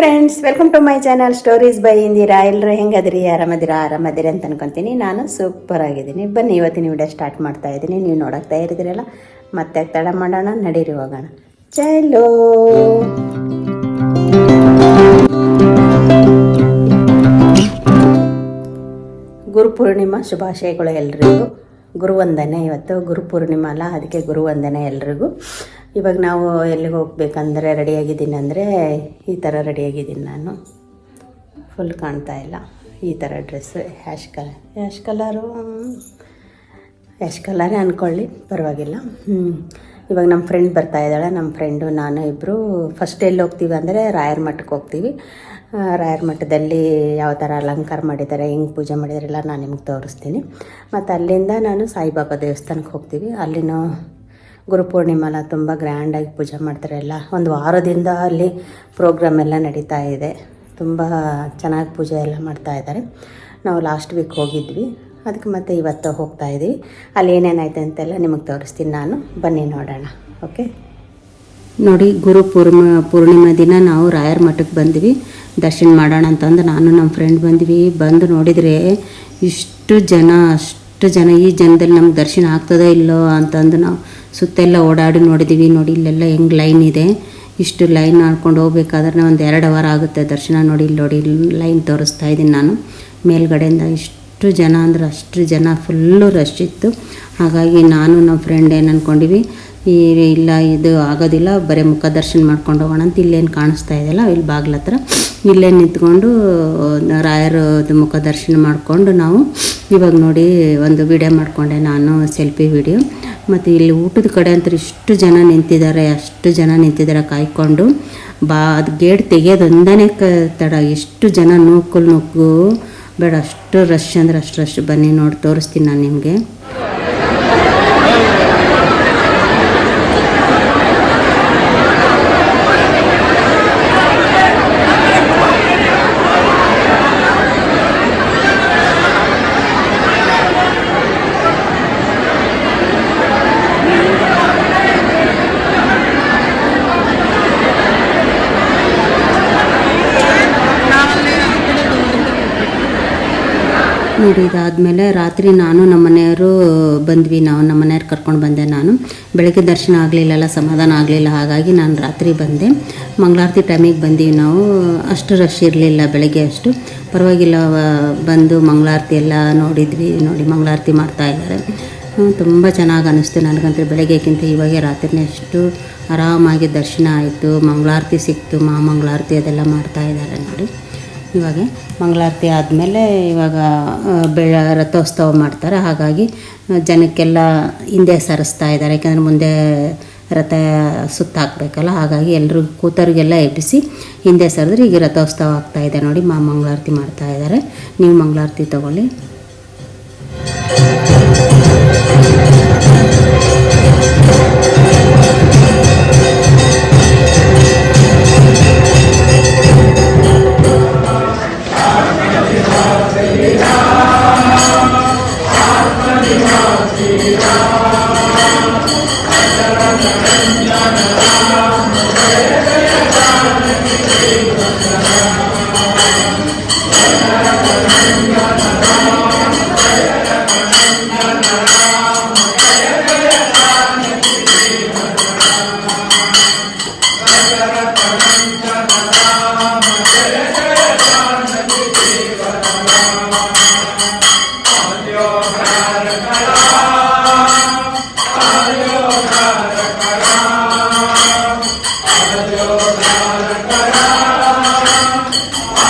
Friends welcome to my channel stories by Indira ಎಲ್ಲರೂ ಹೆಂಗದ್ರಿ? ಆರಾಮದಿರಾ? ಆರಾಮದಿರಿ ಅಂತ ಅನ್ಕೊಂತೀನಿ. ನಾನು ಸೂಪರ್ ಆಗಿದ್ದೀನಿ. ಬನ್ನಿ, ಇವತ್ತಿನ ವಿಡಿಯೋ ಸ್ಟಾರ್ಟ್ ಮಾಡ್ತಾ ಇದ್ದೀನಿ. ನೀವು ನೋಡಕ್ತಾ ಇರಿದಿರಲ್ಲ, ಮತ್ತೆ ತಡ ಮಾಡೋಣ, ನಡೀರಿ, ಹೋಗೋಣ. ಚಲೋ. ಗುರುಪೂರ್ಣಿಮಾ ಶುಭಾಶಯಗಳು ಎಲ್ರಿಗೂ. ಗುರುವಂದನೆ ಇವತ್ತು, ಗುರುಪೂರ್ಣಿಮಾ ಅಲ್ಲ, ಅದಕ್ಕೆ ಗುರುವಂದನೆ ಎಲ್ರಿಗೂ. ಇವಾಗ ನಾವು ಎಲ್ಲಿಗೆ ಹೋಗ್ಬೇಕಂದ್ರೆ ರೆಡಿಯಾಗಿದ್ದೀನಿ ಅಂದರೆ ಈ ಥರ ರೆಡಿಯಾಗಿದ್ದೀನಿ ನಾನು. ಫುಲ್ ಕಾಣ್ತಾ ಇಲ್ಲ. ಈ ಥರ dress hash colour hash colour hash ಕಲರೇ ಅಂದ್ಕೊಳ್ಳಿ ಪರವಾಗಿಲ್ಲ. ಇವಾಗ ನಮ್ಮ ಫ್ರೆಂಡ್ ಬರ್ತಾ ಇದ್ದಾಳೆ. ನಮ್ಮ ಫ್ರೆಂಡು ನಾನು ಇಬ್ಬರು ಫಸ್ಟ್ ಎಲ್ಲಿ ಹೋಗ್ತೀವಿ ಅಂದರೆ ರಾಯರ ಮಠಕ್ಕೆ ಹೋಗ್ತೀವಿ. ರಾಯರ್ ಮಠದಲ್ಲಿ ಯಾವ ಥರ ಅಲಂಕಾರ ಮಾಡಿದ್ದಾರೆ ಹೆಂಗೆ ಪೂಜೆ ಮಾಡಿದಾರೆಲ್ಲ ನಾನು ನಿಮ್ಗೆ ತೋರಿಸ್ತೀನಿ. ಮತ್ತು ಅಲ್ಲಿಂದ ನಾನು ಸಾಯಿಬಾಬಾ ದೇವಸ್ಥಾನಕ್ಕೆ ಹೋಗ್ತೀವಿ. ಅಲ್ಲಿನೂ ಗುರುಪೂರ್ಣಿಮಲ್ಲ ತುಂಬ ಗ್ರ್ಯಾಂಡಾಗಿ ಪೂಜೆ ಮಾಡ್ತಾರೆ ಎಲ್ಲ ಒಂದು ವಾರದಿಂದ ಅಲ್ಲಿ ಪ್ರೋಗ್ರಾಮ್ ಎಲ್ಲ ನಡೀತಾ ಇದೆ. ತುಂಬ ಚೆನ್ನಾಗಿ ಪೂಜೆ ಎಲ್ಲ ಮಾಡ್ತಾ ಇದ್ದಾರೆ. ನಾವು ಲಾಸ್ಟ್ ವೀಕ್ ಹೋಗಿದ್ವಿ. ಅದಕ್ಕೆ ಮತ್ತೆ ಇವತ್ತು ಹೋಗ್ತಾ ಇದ್ದೀವಿ ಅಲ್ಲಿ ಏನೇನಾಯ್ತು ಅಂತೆಲ್ಲ ನಿಮಗೆ ತೋರಿಸ್ತೀನಿ ನಾನು. ಬನ್ನಿ ನೋಡೋಣ. ಓಕೆ ನೋಡಿ, ಗುರು ಪೂರ್ಣಿಮ ಪೂರ್ಣಿಮಾ ದಿನ ನಾವು ರಾಯರ ಮಠಕ್ಕೆ ಬಂದ್ವಿ. ದರ್ಶನ ಮಾಡೋಣ ಅಂತಂದು ನಾನು, ನಮ್ಮ ಫ್ರೆಂಡ್ ಬಂದ್ವಿ. ಬಂದು ನೋಡಿದರೆ ಇಷ್ಟು ಜನ, ಅಷ್ಟು ಜನ ಈ ಜನದಲ್ಲಿ ನಮ್ಗೆ ದರ್ಶನ ಆಗ್ತದೋ ಇಲ್ಲೋ ಅಂತಂದು ನಾವು ಸುತ್ತೆಲ್ಲ ಓಡಾಡಿ ನೋಡಿದ್ದೀವಿ ನೋಡಿ, ಇಲ್ಲೆಲ್ಲ ಹೆಂಗೆ ಲೈನ್ ಇದೆ. ಇಷ್ಟು ಲೈನ್ ಮಾಡ್ಕೊಂಡು ಹೋಗ್ಬೇಕಾದ್ರೆ ಒಂದು ಎರಡು ಅವರ್ ಆಗುತ್ತೆ ದರ್ಶನ ನೋಡಿ ಇಲ್ಲಿ ನೋಡಿ ಲೈನ್ ತೋರಿಸ್ತಾ ಇದ್ದೀನಿ ನಾನು. ಮೇಲ್ಗಡೆಯಿಂದ ಇಷ್ಟು ಜನ ಅಂದ್ರೆ ಅಷ್ಟು ಜನ ಫುಲ್ಲು ರಶ್ ಇತ್ತು. ಹಾಗಾಗಿ ನಾನು ನಮ್ಮ ಫ್ರೆಂಡ್ ಏನು ಅಂದ್ಕೊಂಡಿವಿ ಈ ಇಲ್ಲ, ಇದು ಆಗೋದಿಲ್ಲ, ಬರೀ ಮುಖ ದರ್ಶನ ಮಾಡ್ಕೊಂಡು ಹೋಗೋಣ ಅಂತ ಇಲ್ಲೇನು ಕಾಣಿಸ್ತಾ ಇದೆಯಲ್ಲ ಇಲ್ಲಿ ಬಾಗ್ಲ ಹತ್ರ ಇಲ್ಲೇ ನಿಂತ್ಕೊಂಡು ರಾಯರದು ಮುಖ ದರ್ಶನ ಮಾಡಿಕೊಂಡು ನಾವು ಇವಾಗ ನೋಡಿ ಒಂದು ವಿಡಿಯೋ ಮಾಡಿಕೊಂಡೆ ನಾನು ಸೆಲ್ಫಿ ವಿಡಿಯೋ ಮತ್ತು ಇಲ್ಲಿ ಊಟದ ಕಡೆ ಅಂತ ಇಷ್ಟು ಜನ ನಿಂತಿದ್ದಾರೆ, ಅಷ್ಟು ಜನ ನಿಂತಿದ್ದಾರೆ ಕಾಯ್ಕೊಂಡು. ಬಾ, ಅದು ಗೇಟ್ ತೆಗೆಯೋದೊಂದನೇ ಕ, ತಡ. ಎಷ್ಟು ಜನ ನೂಕಲು ನುಗ್ಗು ಬೇಡ, ಅಷ್ಟು ರಶ್ ಅಂದ್ರೆ ಅಷ್ಟು ರಶ್ ಬನ್ನಿ ನೋಡಿ, ತೋರಿಸ್ತೀನಿ ನಾನು ನಿಮಗೆ. ನೋಡಿ ಇದಾದಮೇಲೆ ರಾತ್ರಿ ನಾನು ನಮ್ಮ ಮನೆಯವರು ಬಂದ್ವಿ. ನಾವು ನಮ್ಮ ಮನೆಯವ್ರು ಕರ್ಕೊಂಡು ಬಂದೆ ನಾನು. ಬೆಳಗ್ಗೆ ದರ್ಶನ ಆಗಲಿಲ್ಲಲ್ಲ ಸಮಾಧಾನ ಆಗಲಿಲ್ಲ. ಹಾಗಾಗಿ ನಾನು ರಾತ್ರಿ ಬಂದೆ. ಮಂಗಳಾರತಿ ಟೈಮಿಗೆ ಬಂದೀವಿ ನಾವು. ಅಷ್ಟು ರಶ್ ಇರಲಿಲ್ಲ ಬೆಳಗ್ಗೆ ಅಷ್ಟು. ಪರವಾಗಿಲ್ಲ ಬಂದು ಮಂಗಳಾರತಿ ಎಲ್ಲ ನೋಡಿದ್ವಿ. ನೋಡಿ ಮಂಗಳಾರತಿ ಮಾಡ್ತಾಯಿದ್ದಾರೆ ತುಂಬ ಚೆನ್ನಾಗಿ ಅನ್ನಿಸ್ತು ನನಗಂತೂ ಬೆಳಗ್ಗೆಕ್ಕಿಂತ ಇವಾಗೆ ರಾತ್ರಿನೇ ಅಷ್ಟು ಆರಾಮಾಗಿ ದರ್ಶನ ಆಯಿತು. ಮಂಗಳಾರತಿ ಸಿಕ್ತು. ಮಾ ಮಂಗಳಾರತಿ ಅದೆಲ್ಲ ಮಾಡ್ತಾಯಿದ್ದಾರೆ ನೋಡಿ. ಇವಾಗ ಮಂಗಳಾರತಿ ಆದಮೇಲೆ ಇವಾಗ ಬೆಳ, ರಥೋತ್ಸವ ಮಾಡ್ತಾರೆ. ಹಾಗಾಗಿ ಜನಕ್ಕೆಲ್ಲ ಹಿಂದೆ ಸರಿಸ್ತಾ ಇದ್ದಾರೆ. ಯಾಕಂದರೆ ಮುಂದೆ ರಥ ಸುತ್ತಾಕಬೇಕಲ್ಲ ಹಾಗಾಗಿ ಎಲ್ಲರೂ ಕೂತರಿಗೆಲ್ಲ ಎಬ್ಬಿಸಿ ಹಿಂದೆ ಸರಿದ್ರೆ ಈಗ ರಥೋತ್ಸವ ಇದೆ ನೋಡಿ. ಮಾ ಮಂಗಳಾರತಿ ಮಾಡ್ತಾ ಇದ್ದಾರೆ. ನೀವು ಮಂಗಳಾರತಿ ತಗೊಳ್ಳಿ. God.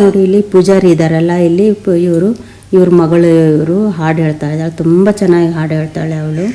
ನೋಡಿ, ಇಲ್ಲಿ ಪೂಜಾರಿ ಇದ್ದಾರಲ್ಲ ಇಲ್ಲಿ ಇವರು, ಇವ್ರ ಮಗಳು ಇವರು ಹಾಡು ಹೇಳ್ತಾ ಇದ್ದಾಳೆ. ತುಂಬ ಚೆನ್ನಾಗಿ ಹಾಡು ಹೇಳ್ತಾಳೆ ಅವಳು.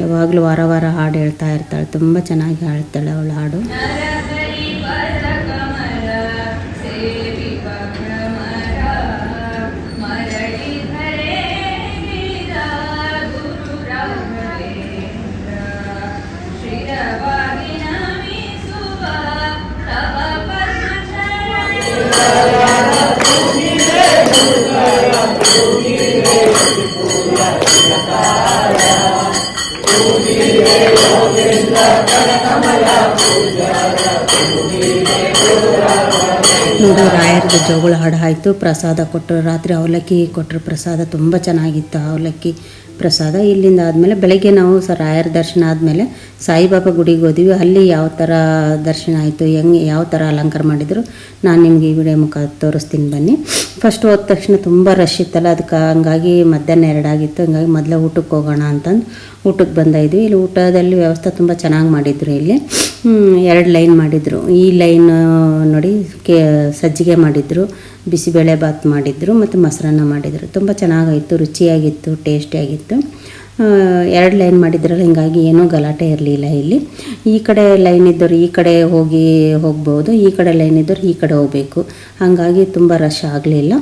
ಯಾವಾಗಲೂ ವಾರ ವಾರ ಹಾಡು ಹೇಳ್ತಾ ಇರ್ತಾಳೆ. ತುಂಬ ಚೆನ್ನಾಗಿ ಹೇಳ್ತಾಳೆ ಅವಳು ಹಾಡು. ನೋಡಿ ರಾಯರ್ದು ಜೋಗುಳ ಹಾಡು ಆಯಿತು ಪ್ರಸಾದ ಕೊಟ್ಟರು. ರಾತ್ರಿ ಅವಲಕ್ಕಿ ಕೊಟ್ಟರು. ಪ್ರಸಾದ ತುಂಬ ಚೆನ್ನಾಗಿತ್ತು ಅವಲಕ್ಕಿ. ಪ್ರಸಾದ. ಇಲ್ಲಿಂದ ಆದಮೇಲೆ ಬೆಳಗ್ಗೆ ನಾವು ಸ ರಾಯರ ದರ್ಶನ ಆದಮೇಲೆ ಸಾಯಿಬಾಬಾ ಗುಡಿಗೆ ಹೋದ್ವಿ. ಅಲ್ಲಿ ಯಾವ ಥರ ದರ್ಶನ ಆಯಿತು, ಹೆಂಗೆ, ಯಾವ ಥರ ಅಲಂಕಾರ ಮಾಡಿದರು ನಾನು ನಿಮಗೆ ಈ ವಿಡಿಯೋ ಮುಖ ತೋರಿಸ್ತೀನಿ ಬನ್ನಿ. ಫಸ್ಟ್ ಹೋದ ತಕ್ಷಣ ತುಂಬ ರಶ್ ಇತ್ತಲ್ಲ, ಅದಕ್ಕೆ ಹಂಗಾಗಿ ಮಧ್ಯಾಹ್ನ ಎರಡಾಗಿತ್ತು ಹಂಗಾಗಿ ಮೊದಲೇ ಊಟಕ್ಕೆ ಹೋಗೋಣ ಅಂತಂದು ಊಟಕ್ಕೆ ಬಂದಿದ್ವಿ ಇಲ್ಲಿ ಊಟದಲ್ಲಿ ವ್ಯವಸ್ಥೆ ತುಂಬ ಚೆನ್ನಾಗಿ ಮಾಡಿದ್ರು ಇಲ್ಲಿ. ಎರಡು ಲೈನ್ ಮಾಡಿದರು. ಈ ಲೈನ್, ನೋಡಿ, ಕೆ, ಸಜ್ಜಿಗೆ ಮಾಡಿದರು ಬಿಸಿಬೇಳೆ ಬಾತ್ ಮಾಡಿದರು, ಮತ್ತು ಮೊಸರನ್ನ ಮಾಡಿದರು. ತುಂಬ ಚೆನ್ನಾಗಾಯಿತು, ರುಚಿಯಾಗಿತ್ತು, ಟೇಸ್ಟಿಯಾಗಿತ್ತು. ಎರಡು ಲೈನ್ ಮಾಡಿದ್ರಲ್ಲ, ಹಿಂಗಾಗಿ ಏನೂ ಗಲಾಟೆ ಇರಲಿಲ್ಲ ಇಲ್ಲಿ. ಈ ಕಡೆ ಲೈನ್ ಇದ್ದವ್ರು ಈ ಕಡೆ ಹೋಗಿ ಹೋಗ್ಬೋದು, ಈ ಕಡೆ ಲೈನ್ ಇದ್ದವ್ರು ಈ ಕಡೆ ಹೋಗಬೇಕು. ಹಾಗಾಗಿ ತುಂಬ ರಶ್ ಆಗಲಿಲ್ಲ.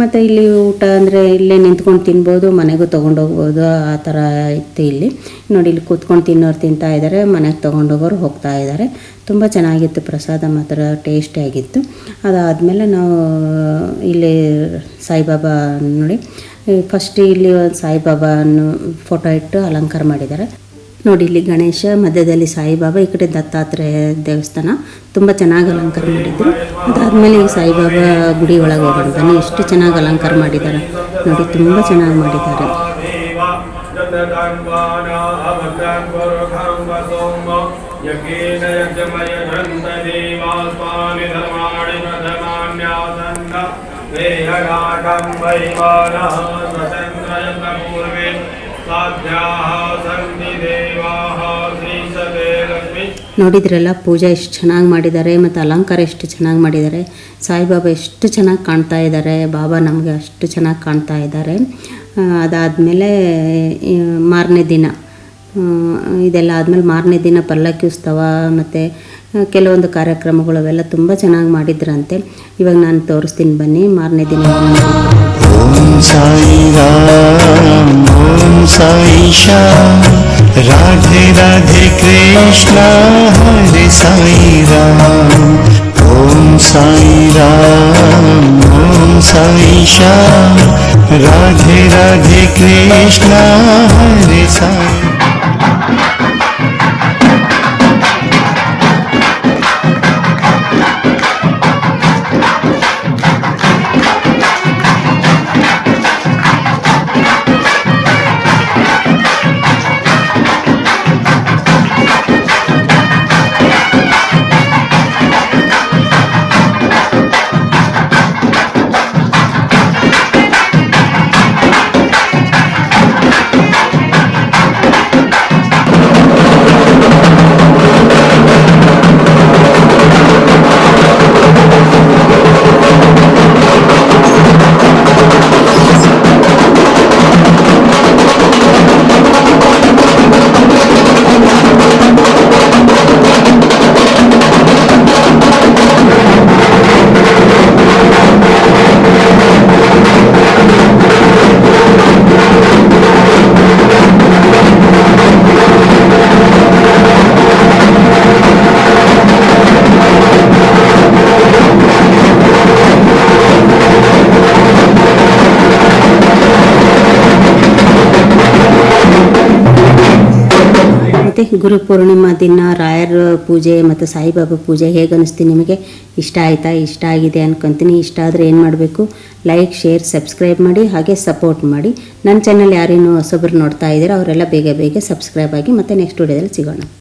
ಮತ್ತು ಇಲ್ಲಿ ಊಟ ಅಂದರೆ ಇಲ್ಲೇ ನಿಂತ್ಕೊಂಡು ತಿನ್ಬೋದು, ಮನೆಗೂ ತೊಗೊಂಡೋಗ್ಬೋದು ಆ ಥರ ಇತ್ತು ಇಲ್ಲಿ. ನೋಡಿ, ಇಲ್ಲಿ ಕೂತ್ಕೊಂಡು ತಿನ್ನೋರು ತಿಂತಾ ಇದ್ದಾರೆ, ಮನೆಗೆ ತೊಗೊಂಡೋಗೋರು ಹೋಗ್ತಾ ಇದ್ದಾರೆ. ತುಂಬ ಚೆನ್ನಾಗಿತ್ತು ಪ್ರಸಾದ, ಮಾತ್ರ ಟೇಸ್ಟಿಯಾಗಿತ್ತು ಅದಾದಮೇಲೆ ನಾವು ಇಲ್ಲಿ ಸಾಯಿಬಾಬಾ ನೋಡಿ ಫಸ್ಟ್ ಇಲ್ಲಿ ಒಂದು ಸಾಯಿಬಾಬಾನು ಫೋಟೋ ಇಟ್ಟು ಅಲಂಕಾರ ಮಾಡಿದ್ದಾರೆ ನೋಡಿ ಇಲ್ಲಿ ಗಣೇಶ, ಮಧ್ಯದಲ್ಲಿ ಸಾಯಿಬಾಬಾ, ಈ ಕಡೆ ದತ್ತಾತ್ರೇಯ ದೇವಸ್ಥಾನ. ತುಂಬ ಚೆನ್ನಾಗಿ ಅಲಂಕಾರ ಮಾಡಿದ್ರು. ಅದಾದಮೇಲೆ ಈ ಸಾಯಿಬಾಬಾ ಗುಡಿ ಒಳಗೆ ಹೋಗೋಣ. ಎಷ್ಟು ಚೆನ್ನಾಗಿ ಅಲಂಕಾರ ಮಾಡಿದ್ದಾರೆ ನೋಡಿ, ತುಂಬ ಚೆನ್ನಾಗಿ ಮಾಡಿದ್ದಾರೆ. ದೇಹನಾಟಂ वैमानः साध्याः सन्ति देवाः ನೋಡಿದ್ರಲ್ಲ, ಪೂಜೆ ಎಷ್ಟು ಚೆನ್ನಾಗಿ ಮಾಡಿದ್ದಾರೆ ಮತ್ತು ಅಲಂಕಾರ ಎಷ್ಟು ಚೆನ್ನಾಗಿ ಮಾಡಿದ್ದಾರೆ. ಸಾಯಿಬಾಬಾ ಎಷ್ಟು ಚೆನ್ನಾಗಿ ಕಾಣ್ತಾ ಇದ್ದಾರೆ, ಬಾಬಾ ನಮಗೆ ಅಷ್ಟು ಚೆನ್ನಾಗಿ ಕಾಣ್ತಾ ಇದ್ದಾರೆ. ಅದಾದಮೇಲೆ ಮಾರನೇ ದಿನ. ಇದೆಲ್ಲ ಆದಮೇಲೆ ಮಾರನೇ ದಿನ ಪಲ್ಲಕ್ಕಿ ಉತ್ಸವ, ಮತ್ತು ಕೆಲವೊಂದು ಕಾರ್ಯಕ್ರಮಗಳು ಅವೆಲ್ಲ ತುಂಬ ಚೆನ್ನಾಗಿ ಮಾಡಿದ್ರಂತೆ. ಇವಾಗ ನಾನು ತೋರಿಸ್ತೀನಿ ಬನ್ನಿ, ಮಾರನೇ ದಿನ ರಾಧೆ ರಾಧೆ ಕೃಷ್ಣ, ಹರಿ ಸಾಯಿ ರಾಮ. ಓಂ ಸಾಯಿ ರಾಮ, ಓಂ ಸಾಯಿ ಶಾಮ, ರಾಧೆ ರಾಧೆ ಕೃಷ್ಣ, ಹರಿ ಸಾಯಿ ಮತ್ತು ಗುರು ಪೂರ್ಣಿಮಾ ದಿನ, ರಾಯರ ಪೂಜೆ ಮತ್ತು ಸಾಯಿಬಾಬಾ ಪೂಜೆ ಹೇಗೆ ಅನಿಸ್ತೀನಿ ನಿಮಗೆ? ಇಷ್ಟ ಆಯಿತಾ? ಇಷ್ಟ ಆಗಿದೆ ಅನ್ಕೊತೀನಿ. ಇಷ್ಟ ಆದರೆ ಏನು ಮಾಡಬೇಕು? ಲೈಕ್ ಶೇರ್ ಸಬ್ಸ್ಕ್ರೈಬ್ ಮಾಡಿ, ಹಾಗೆ ಸಪೋರ್ಟ್ ಮಾಡಿ. ನನ್ನ ಚಾನಲ್ ಯಾರೇನು ಹೊಸೊಬ್ಬರು ನೋಡ್ತಾ ಇದ್ದೀರೋ, ಅವರೆಲ್ಲ ಬೇಗ ಬೇಗ ಸಬ್ಸ್ಕ್ರೈಬ್ ಆಗಿ ಮತ್ತೆ ನೆಕ್ಸ್ಟ್ ವಿಡಿಯೋದಲ್ಲಿ ಸಿಗೋಣ.